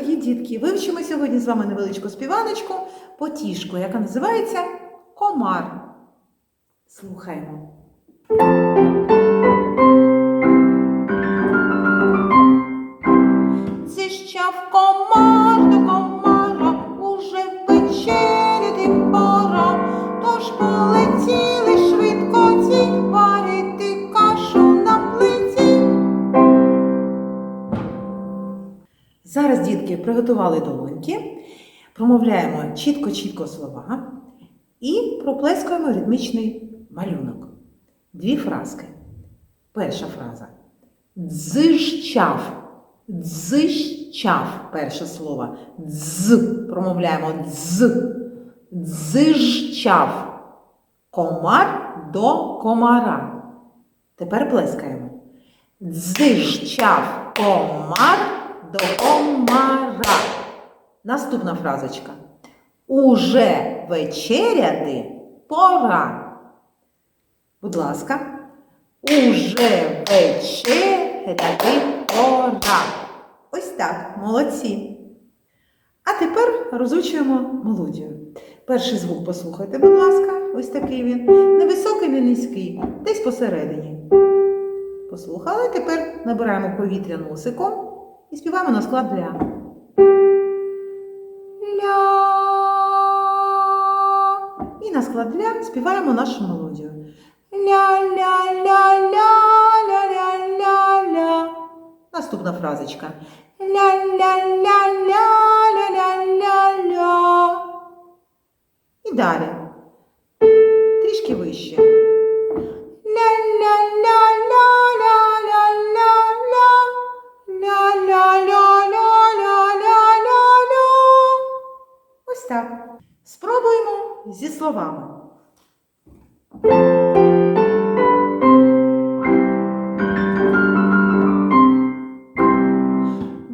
дітки, вивчимо сьогодні з вами невеличку співаночку потішку, яка називається Комар. Слухаємо. Зараз, дітки, приготували долоньки, промовляємо чітко-чітко слова і проплескуємо ритмічний малюнок. Дві фразки. Перша фраза. Дзищав. Дзищав. Перше слово. Дз. Промовляємо дз. Дзищав. Комар до комара. Тепер плескаємо. Дзищав комар до комара. Наступна фразочка. Уже вечеряти пора. Будь ласка. Уже вечеряти пора. Ось так, молодці. А тепер розучуємо мелодію. Перший звук послухайте, будь ласка, ось такий він. Не високий, не низький, десь посередині. Послухали, тепер набираємо повітря носиком і співаємо на склад ля. Ля. І на склад ля співаємо нашу мелодію. Ля-ля-ля-ля-ля-ля-ля-ля. Наступна фразочка. Ля-ля-ля-ля-ля-ля-ля. І далі. Трішки вище. Ля-ля-ля-ля-ля-ля-ля. так. Спробуємо зі словами.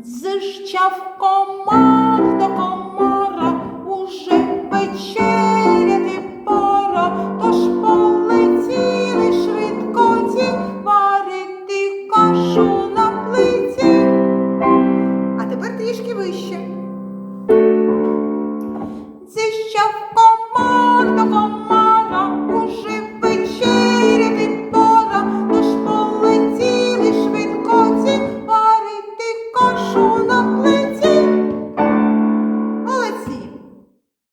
Зищавком